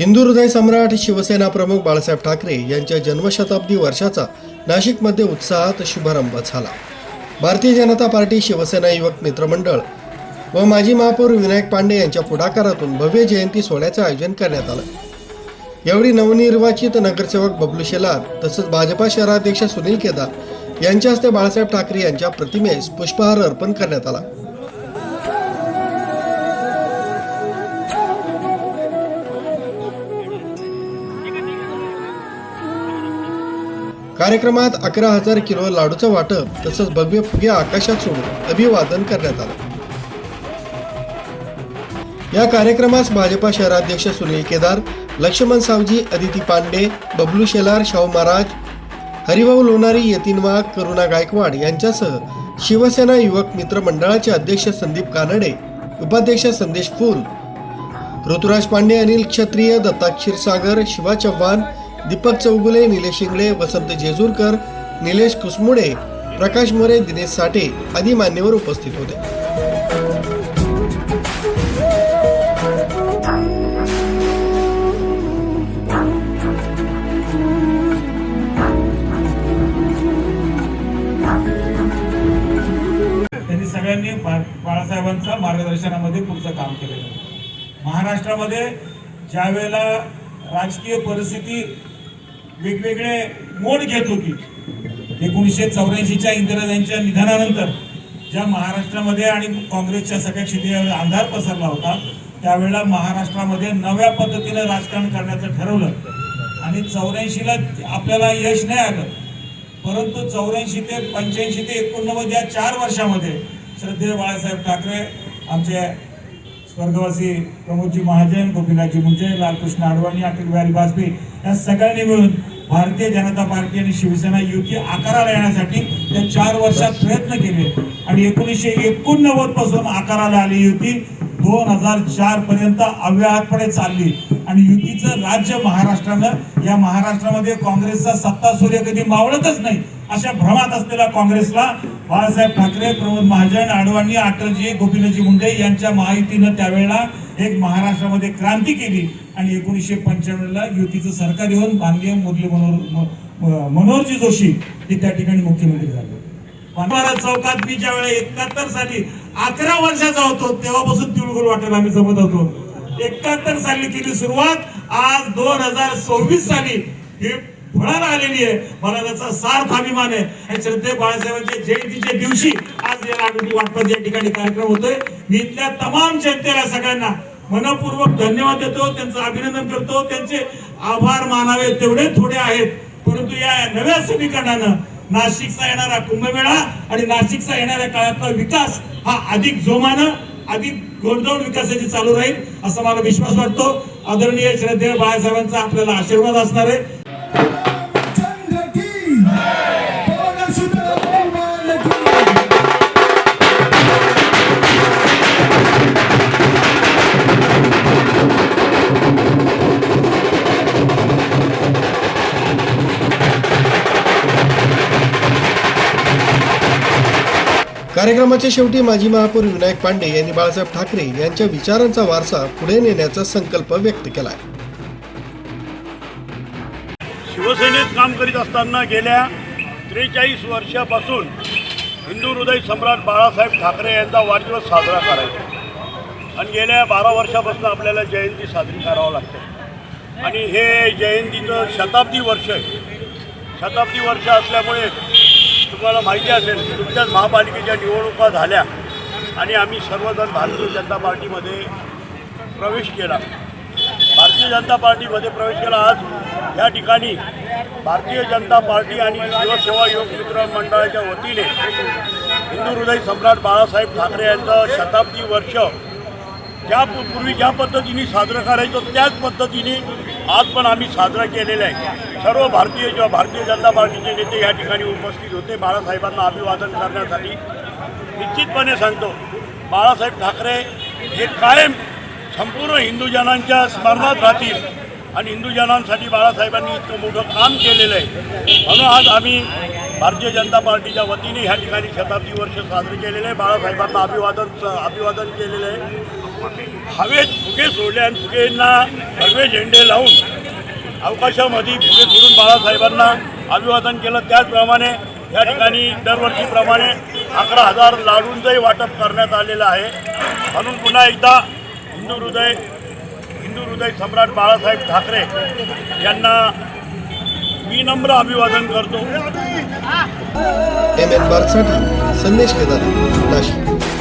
हिंदू हृदय सम्राट शिवसेना प्रमुख बाळासाहेब ठाकरे यांच्या जन्मशताब्दी वर्षाचा नाशिकमध्ये उत्साहात शुभारंभ झाला. भारतीय जनता पार्टी शिवसेना युवक मित्रमंडळ व माजी महापौर विनायक पांडे यांच्या पुढाकारातून भव्य जयंती सोहळ्याचं आयोजन करण्यात आलं. यावेळी नवनिर्वाचित नगरसेवक बबलू शेलार तसंच भाजपा शहराध्यक्ष सुनील केदार यांच्या हस्ते बाळासाहेब ठाकरे यांच्या प्रतिमेस पुष्पहार अर्पण करण्यात आला. कार्यक्रमात अकरा हजार किलो लाडूचं वाटप तसंच भव्य फुगे आकाशात सोडून अभिवादन करण्यात आलं. या कार्यक्रमास भाजपा शहराध्यक्ष सुनील केदार लक्ष्मण सावजी अदिती पांडे बबलू शेलार शाहू महाराज हरिभाऊ लोणारी यतीन वाघ करुणा गायकवाड यांच्यासह शिवसेना युवक मित्र मंडळाचे अध्यक्ष संदीप कानडे उपाध्यक्ष संदेश फुल ऋतुराज पांडे अनिल क्षत्रिय दत्ता क्षीरसागर शिवा चव्हाण दीपक चौगुले निलेश इंगळे वसंत जेजूरकर निलेश कुसमुडे प्रकाश मोरे दिनेश साठे आदी मान्यवर उपस्थित होते. त्यांनी सगळ्यांनी बा- बाळासाहेबांच्या मार्गदर्शनामध्ये पुढचं काम केलेलं आहे. महाराष्ट्रामध्ये ज्या वेळेला राजकीय परिस्थिती वेगवेगळे मोड घेत होती एकोणीसशे चौऱ्याऐंशीच्या इंदिराजांच्या निधनानंतर ज्या महाराष्ट्रामध्ये आणि काँग्रेसच्या सगळ्या क्षेत्रावर अंधार पसरला होता त्यावेळेला महाराष्ट्रामध्ये नव्या पद्धतीनं राजकारण करण्याचं ठरवलं. आणि चौऱ्याऐंशीला आपल्याला यश नाही आलं. परंतु चौऱ्याऐंशी ते पंच्याऐंशी ते एकोणनव्वद या चार वर्षामध्ये श्रद्धेय बाळासाहेब ठाकरे आमचे स्वर्गवासी प्रमोदजी महाजन गोपीनाथजी मुंजे लालकृष्ण अडवाणी अटल बिहारी वाजपेयी या सगळ्यांनी मिळून भारतीय जनता पार्टी आणि शिवसेना युती आकाराला येण्यासाठी त्या चार वर्षात प्रयत्न केले. आणि एकोणीसशे एकोणनव्वदपासून आकाराला आली युती. दोन हजार चार पर्यंत अव्याहतपणे चालली. आणि युतीचं राज्य महाराष्ट्रानं या महाराष्ट्रामध्ये काँग्रेसचा सत्ता सूर्य कधी मावळतच नाही अशा भ्रमात असलेल्या काँग्रेसला बाळासाहेब ठाकरे प्रमोद महाजन आडवाणी अटलजी गोपीनाथजी मुंडे यांच्या महायुतीनं त्यावेळेला एक महाराष्ट्रामध्ये क्रांती केली आणि एकोणीसशे पंच्याण्णवला युतीचं सरकार येऊन माननीय मुरली मनोहर म- मनोहरजी जोशी हे त्या ठिकाणी मुख्यमंत्री झाले. महाराज चौकात मी ज्या वेळेला एकाहत्तर साली अकरा वर्षाचा होतो तेव्हापासून तिळगुळ वाटेल आम्ही जमत होतो. एकाहत्तर साली केली सुरुवात आज दोन हजार सव्वीस साली ही फळाला आलेली आहे. मला त्याचा सार्थ अभिमान आहे. आणि श्रद्धे बाळासाहेबांच्या जयंतीच्या दिवशी आज या लाडूची वाटपात या ठिकाणी कार्यक्रम होतोय. मी इथल्या तमाम जनतेला सगळ्यांना मनपूर्वक धन्यवाद देतो. त्यांचं अभिनंदन करतो. त्यांचे आभार मानावे तेवढे थोडे आहेत. परंतु या नव्या समीकरणानं नाशिकचा येणारा कुंभमेळा आणि नाशिकचा येणाऱ्या काळातला विकास हा अधिक जोमानं अधिक गोडधोड विकासाची चालू राहील असा मला विश्वास वाटतो. आदरणीय श्रद्धेय बाळासाहेबांचा आपल्याला आशीर्वाद असणार आहे. कार्यक्रमाच्या शेवटी माजी महापौर विनायक पांडे यांनी बाळासाहेब ठाकरे यांच्या विचारांचा वारसा पुढे नेण्याचा संकल्प व्यक्त केला शिवसेनेत काम करीत असताना गेल्या त्रेचाळीस वर्षापासून हिंदू हृदय सम्राट बाळासाहेब ठाकरे यांचा वाढदिवस साजरा करायचा. आणि गेल्या बारा वर्षापासून आपल्याला जयंती साजरी करावं लागते. आणि हे जयंतीचं शताब्दी वर्ष आहे. शताब्दी वर्ष असल्यामुळे तुम्हाला माहिती असेल तुमच्याच महापालिकेच्या निवडणुका झाल्या आणि आम्ही सर्वजण भारतीय जनता पार्टीमध्ये प्रवेश केला. भारतीय जनता पार्टीमध्ये प्रवेश केला. आज या ठिकाणी भारतीय जनता पार्टी आणि युवसेवा युवक मित्र मंडळाच्या वतीने हिंदू हृदय सम्राट बाळासाहेब ठाकरे यांचं शताब्दी वर्ष ज्या पूर्वी ज्या पद्धतीने साजरं करायचं त्याच पद्धतीने आज पण आम्ही साजरा केलेलं आहे. सर्व भारतीय किंवा भारतीय जनता पार्टीचे नेते या ठिकाणी उपस्थित होते. बाळासाहेबांना अभिवादन करण्यासाठी निश्चितपणे सांगतो बाळासाहेब ठाकरे हे कायम संपूर्ण हिंदूजनांच्या स्मरणात राहतील. आणि हिंदूजनांसाठी बाळासाहेबांनी इतकं मोठं काम केलेलं आहे. म्हणून आज आम्ही भारतीय जनता पार्टीच्या वतीने ह्या ठिकाणी शताब्दी वर्ष साजरे केलेले आहे. बाळासाहेबांना अभिवादन अभिवादन केलेलं आहे. हवेत फुगे सोडले आणि फुगेंना भगवे झेंडे लावून अवकाशामध्ये फुगे सोडून बाळासाहेबांना अभिवादन केलं. त्याचप्रमाणे या ठिकाणी दरवर्षीप्रमाणे अकरा हजार लाडूंचंही वाटप करण्यात आलेलं आहे. म्हणून पुन्हा एकदा हिंदू हृदय हिंदू हृदय सम्राट बाळासाहेब ठाकरे यांना विनम्र अभिवादन करतो. एम एन संदेश केदार नाशिक